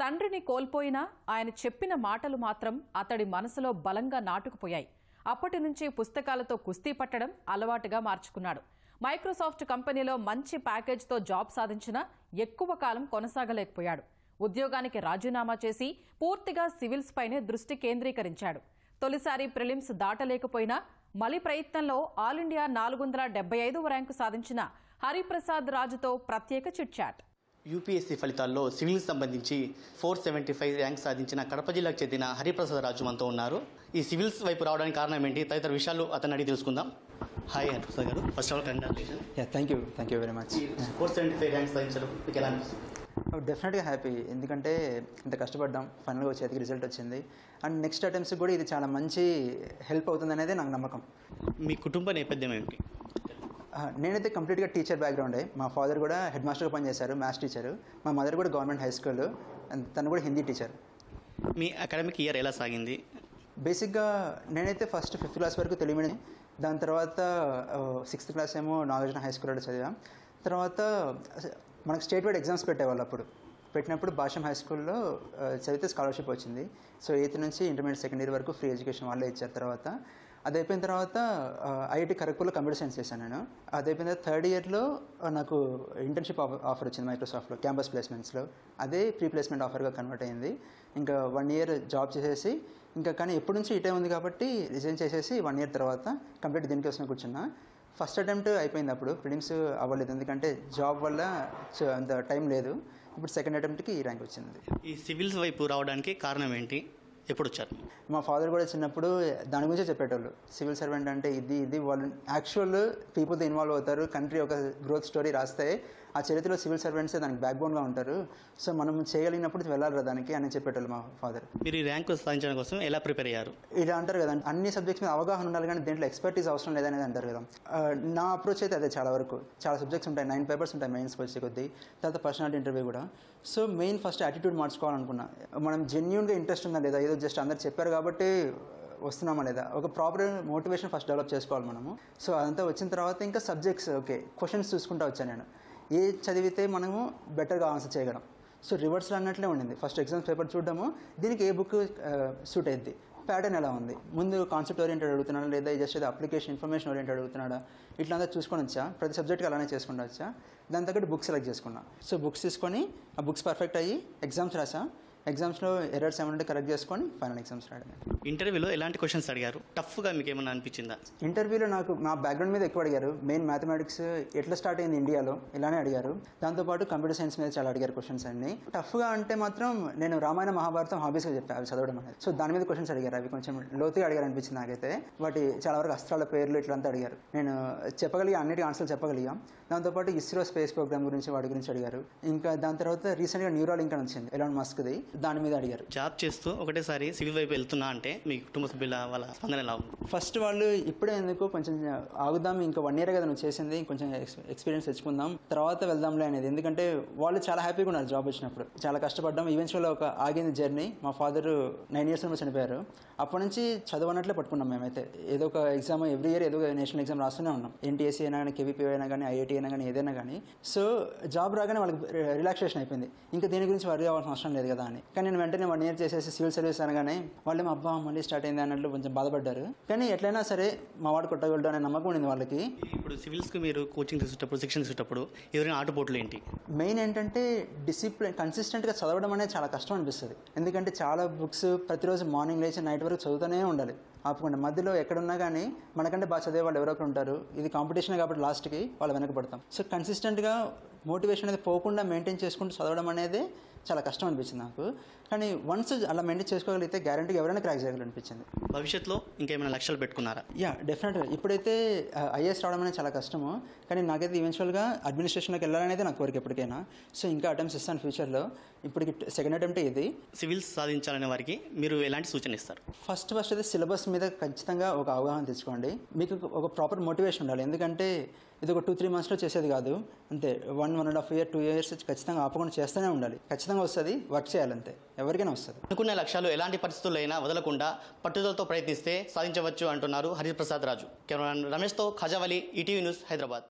తండ్రిని కోల్పోయినా ఆయన చెప్పిన మాటలు మాత్రం అతడి మనసులో బలంగా నాటుకుపోయాయి. అప్పటి నుంచి పుస్తకాలతో కుస్తీ పట్టడం అలవాటుగా మార్చుకున్నాడు. మైక్రోసాఫ్ట్ కంపెనీలో మంచి ప్యాకేజ్తో జాబ్ సాధించినా ఎక్కువ కాలం కొనసాగలేకపోయాడు. ఉద్యోగానికి రాజీనామా చేసి పూర్తిగా సివిల్స్ పైనే దృష్టి కేంద్రీకరించాడు. తొలిసారి ప్రిలిమ్స్ దాటలేకపోయినా మలి ప్రయత్నంలో ఆల్ ఇండియా నాలుగు వందల డెబ్బై ఐదవ ర్యాంకు సాధించిన హరిప్రసాద్ రాజుతో ప్రత్యేక చిట్ చాట్. యూపీఎస్సీ ఫలితాల్లో సివిల్కి సంబంధించి ఫోర్ సెవెంటీ ఫైవ్ ర్యాంక్ సాధించిన కడప జిల్లాకు చెందిన హరిప్రసాద్ రాజు మనతో ఉన్నారు. ఈ సివిల్స్ వైపు రావడానికి కారణం ఏంటి? తదితర విషయాలు అతను అడిగి తెలుసుకుందాం. Hi Hariprasad garu. First of all congratulation yeah thank you thank you very much four seventy five rank సాధించడం మీకు ఎలా అనిపిస్తుంది? డెఫినెట్గా హ్యాపీ ఎందుకంటే ఇంత కష్టపడ్డాం. ఫైనల్గా చేతికి రిజల్ట్ వచ్చింది. అండ్ నెక్స్ట్ అటెంప్ట్స్ కూడా ఇది చాలా మంచి హెల్ప్ అవుతుంది అనేది నాకు నమ్మకం. మీ కుటుంబ నేపథ్యం ఏమిటి? నేనైతే కంప్లీట్గా టీచర్ బ్యాక్గ్రౌండే. మా ఫాదర్ కూడా హెడ్ మాస్టర్గా పనిచేశారు మ్యాథ్స్ టీచరు. మా మదర్ కూడా గవర్నమెంట్ హై స్కూల్. అండ్ తను కూడా హిందీ టీచర్. మీ అకాడమిక్ ఇయర్ ఎలా సాగింది? బేసిక్గా నేనైతే ఫస్ట్ ఫిఫ్త్ క్లాస్ వరకు తెలుగు మీడియం దాని తర్వాత సిక్స్త్ క్లాస్ ఏమో నాగార్జున హై స్కూల్లో చదివాం. తర్వాత మనకు స్టేట్ వైడ్ ఎగ్జామ్స్ పెట్టేవాళ్ళు అప్పుడు. పెట్టినప్పుడు భాషం హై స్కూల్లో చదివితే స్కాలర్షిప్ వచ్చింది. సో ఎయిత్ నుంచి ఇంటర్మీడియట్ సెకండ్ ఇయర్ వరకు ఫ్రీ ఎడ్యుకేషన్ వాళ్ళే ఇచ్చారు తర్వాత. అది అయిపోయిన తర్వాత ఐఐటి ఖరగ్పూర్లో కంప్యూటర్ సైన్స్ చేశాను నేను. అది అయిపోయిన తర్వాత థర్డ్ ఇయర్లో నాకు ఇంటర్న్షిప్ ఆఫర్ వచ్చింది మైక్రోసాఫ్ట్లో క్యాంపస్ ప్లేస్మెంట్స్లో. అదే ప్రీ ప్లేస్మెంట్ ఆఫర్గా కన్వర్ట్ అయింది. ఇంకా వన్ ఇయర్ జాబ్ చేసేసి ఇంకా కానీ ఎప్పటి నుంచి ఇటే ఉంది కాబట్టి రిజైన్ చేసేసి వన్ ఇయర్ తర్వాత కంప్లీట్ దీనికోసం కూర్చున్నా. ఫస్ట్ అటెంప్ట్ అయిపోయింది అప్పుడు. ఫిలిమ్స్ అవ్వలేదు. ఎందుకంటే జాబ్ వల్ల చ- అంత టైం లేదు. ఇప్పుడు సెకండ్ అటెంప్ట్కి ఈ ర్యాంక్ వచ్చింది. ఈ సివిల్స్ వైపు రావడానికి కారణం ఏంటి? ఎప్పుడు వచ్చారు మా ఫాదర్ కూడా చిన్నప్పుడు దాని గురించే చెప్పేటోళ్ళు. సివిల్ సర్వెంట్ అంటే ఇది ఇది వాళ్ళు యాక్చువల్ పీపుల్తో ఇన్వాల్వ్ అవుతారు కంట్రీ ఒక గ్రోత్ స్టోరీ రాస్తే ఆ చరిత్రలో సివిల్ సర్వెంట్సే దానికి బ్యాక్ బోన్గా ఉంటారు. సో మనం చేయగలిగినప్పుడు వెళ్ళాలి దానికి అని చెప్పేటోళ్ళు మా ఫాదర్. మీరు ఈ ర్యాంకు సాధించడం కోసం ఎలా ప్రిపేర్ అయ్యారు? ఇలా అంటారు కదా అన్ని సబ్జెక్ట్స్ మీద అవగాహన ఉండాలి కానీ దేంట్లో ఎక్స్పర్టీస్ అవసరం లేదనేది అంటారు కదా. నా అప్రోచ్ అయితే అదే చాలా వరకు. చాలా సబ్జెక్ట్స్ ఉంటాయి నైన్ పేపర్స్ ఉంటాయి మెయిన్స్కి వచ్చే కొద్దీ తర్వాత పర్సనాలిటీ ఇంటర్వ్యూ కూడా. సో మెయిన్ ఫస్ట్ యాటిట్యూడ్ మార్చుకోవాలనుకున్నా. మనం జెన్యున్గా ఇంట్రెస్ట్ ఉందా లేదా ఏదో జస్ట్ అందరు చెప్పారు కాబట్టి వస్తున్నామా లేదా? ఒక ప్రాపర్ మోటివేషన్ ఫస్ట్ డెవలప్ చేసుకోవాలి మనము. సో అదంతా వచ్చిన తర్వాత ఇంకా సబ్జెక్ట్స్ ఓకే క్వశ్చన్స్ చూసుకుంటా వచ్చాను నేను. ఏ చదివితే మనము బెటర్గా ఆన్సర్ చేయగలం. సో రివర్స్లో అన్నట్లే ఉండింది. ఫస్ట్ ఎగ్జామ్స్ పేపర్ చూడడము దీనికి ఏ బుక్ సూట్ అయింది? ప్యాటర్న్ ఎలా ఉంది? ముందు కాన్సెప్ట్ ఓరియంటెడ్ అడుగుతున్నాడా లేదా జస్ట్ ఏదో అప్లికేషన్ ఇన్ఫర్మేషన్ ఓరియంటెడ్ అడుగుతున్నాడా? ఇట్లా అంతా చూసుకొని వచ్చా? ప్రతి సబ్జెక్ట్కి అలానే చేసుకుంటూ వచ్చా? దాని తగ్గట్టు బుక్స్ సెలెక్ట్ చేసుకున్నా. సో బుక్స్ తీసుకొని ఆ బుక్స్ పర్ఫెక్ట్ అయ్యి ఎగ్జామ్స్ రాసా? ఎగ్జామ్స్లో ఎర్రర్స్ ఏమంటే కరెక్ట్ చేసుకొని ఫైనల్ ఎగ్జామ్స్ రాయడమే. ఇంటర్వ్యూలో ఎలాంటి క్వశ్చన్స్ అడిగారు? టఫ్గా మీకు ఏమైనా అనిపించిందా? ఇంటర్వ్యూలో నాకు నా బ్యాక్గ్రౌండ్ మీద ఎక్కువ అడిగారు. మెయిన్ మ్యాథమెటిక్స్ ఎట్లా స్టార్ట్ అయింది ఇండియాలో ఇలానే అడిగారు. దాంతోపాటు కంప్యూటర్ సైన్స్ మీద చాలా అడిగారు క్వశ్చన్స్ అన్ని. టఫ్గా అంటే మాత్రం నేను రామాయణ మహాభారతం హాబీస్గా చెప్పాను అవి చదవడం అనేది. సో దాని మీద క్వశ్చన్స్ అడిగారు అవి కొంచెం లోతుగా అడిగారు అనిపించింది నాకైతే. వాటి చాలా వరకు అస్త్రాల పేర్లు ఇట్లంతా అడిగారు. నేను చెప్పగలిగా అన్నిటి ఆన్సర్లు చెప్పగలిగా. దాంతోపాటు ఇస్రో స్పేస్ ప్రోగ్రామ్ గురించి వాటి గురించి అడిగారు. ఇంకా దాని తర్వాత రీసెంట్గా న్యూరాల్ ఇంకా వచ్చింది ఎలాన్ మస్క్ది దాని మీద అడిగారు. జాబ్ చేస్తూ ఒకటేసారి సివిల్ వైపు వెళ్తున్నా అంటే మీ కుటుంబ సభ్యుల వాళ్ళ స్పందన ఎలా ఉంది? ఫస్ట్ వాళ్ళు ఇప్పుడే ఎందుకు కొంచెం ఆగుదాం ఇంకా వన్ ఇయర్ కదా నువ్వు చేసింది కొంచెం ఎక్స్- ఎక్స్పీరియన్స్ తెచ్చుకుందాం తర్వాత వెళ్దాంలే అనేది. ఎందుకంటే వాళ్ళు చాలా హ్యాపీగా ఉన్నారు జాబ్ వచ్చినప్పుడు. చాలా కష్టపడ్డాం. ఈవెన్చువల్ ఒక ఆగింది జర్నీ మా ఫాదర్ నైన్ ఇయర్స్ నుంచి చనిపోయారు. అప్పటి నుంచి చదవనట్లే పట్టుకున్నాం మేమైతే. ఏదో ఒక ఎగ్జామ్ ఎవ్రీ ఇయర్ ఏదో ఒక నేషనల్ ఎగ్జామ్ రాస్తూనే ఉన్నాం. ఎన్టీఎస్సీ అయినా కానీ కేవీపీ అయినా కానీ ఐఐటీ అయినా కానీ ఏదైనా కానీ. సో జాబ్ రాగానే వాళ్ళకి రిలాక్సేషన్ అయిపోయింది. ఇంకా దీని గురించి వరి అవ్వాల్సిన అవసరం లేదు కదా అని. కానీ నేను వెంటనే వన్ ఇయర్ చేసేసి సివిల్ సర్వీస్ అనగానే వాళ్ళేమో అబ్బా మళ్ళీ స్టార్ట్ అయింది అన్నట్లు కొంచెం బాధపడ్డారు. కానీ ఎట్లయినా సరే మా వాడు కొట్టగలడు అనే నమ్మకం ఉండింది వాళ్ళకి. ఇప్పుడు సివిల్స్కి మీరు కోచింగ్ తీసుకునేటప్పుడు శిక్షణ తీసుకునేటప్పుడు ఎదురైన ఆటుపోట్లు ఏంటి? మెయిన్ ఏంటంటే డిసిప్లిన్ కన్సిస్టెంట్గా చదవడం అనేది చాలా కష్టం అనిపిస్తుంది. ఎందుకంటే చాలా బుక్స్ ప్రతిరోజు మార్నింగ్ లేచి నైట్ వరకు చదువుతూనే ఉండాలి. ఆపకుండా మధ్యలో ఎక్కడున్నా కానీ మనకంటే బాగా చదివే వాళ్ళు ఎవరో ఒకరు ఉంటారు. ఇది కాంపిటీషన్ కాబట్టి లాస్ట్కి వాళ్ళు వెనకబడతాం సో కన్సిస్టెంట్గా మోటివేషన్ అనేది పోకుండా మెయింటైన్ చేసుకుంటూ చదవడం అనేది చాలా కష్టం అనిపించింది నాకు. కానీ వన్స్ అలా మెయింటైన్ చేసుకోగలిగితే గ్యారంటీగా ఎవరైనా క్రాక్ చేయగలరు అనిపించింది భవిష్యత్తులో ఇంకేమైనా లక్ష్యాలు పెట్టుకున్నారా? యా డెఫినెట్గా ఇప్పుడైతే ఐఏఎస్ రావడం అనేది చాలా కష్టము. కానీ నాకైతే ఈవెన్చువల్గా అడ్మినిస్ట్రేషన్లోకి వెళ్ళాలనేది నాకు కోరిక ఎప్పటికైనా. సో ఇంకా అటెంప్ట్స్ ఇస్తాను ఫ్యూచర్లో ఇప్పటికి సెకండ్ అటెంప్ట్ ఇది. సివిల్స్ సాధించాలనే వారికి మీరు ఎలాంటి సూచన ఇస్తారు? ఫస్ట్ ఫస్ట్ అయితే సిలబస్ మీద ఖచ్చితంగా ఒక అవగాహన తెచ్చుకోండి. మీకు ఒక ప్రాపర్ మోటివేషన్ ఉండాలి. ఎందుకంటే ఇది ఒక టూ త్రీ మంత్స్లో చేసేది కాదు. అంతే one one and half year two years ఖచ్చితంగా ఆపకుండా చేస్తూనే ఉండాలి. ఖచ్చితంగా వస్తుంది వర్క్ చేయాలంతే. ఎవరికైనా వస్తుంది. అనుకున్న లక్ష్యాలు ఎలాంటి పరిస్థితుల్లో అయినా వదలకుండా పట్టుదలతో ప్రయత్నిస్తే సాధించవచ్చు అంటున్నారు హరిప్రసాద్ రాజు. కెమెరా రమేష్తో ఖజావలి ఈటీవీ న్యూస్ హైదరాబాద్.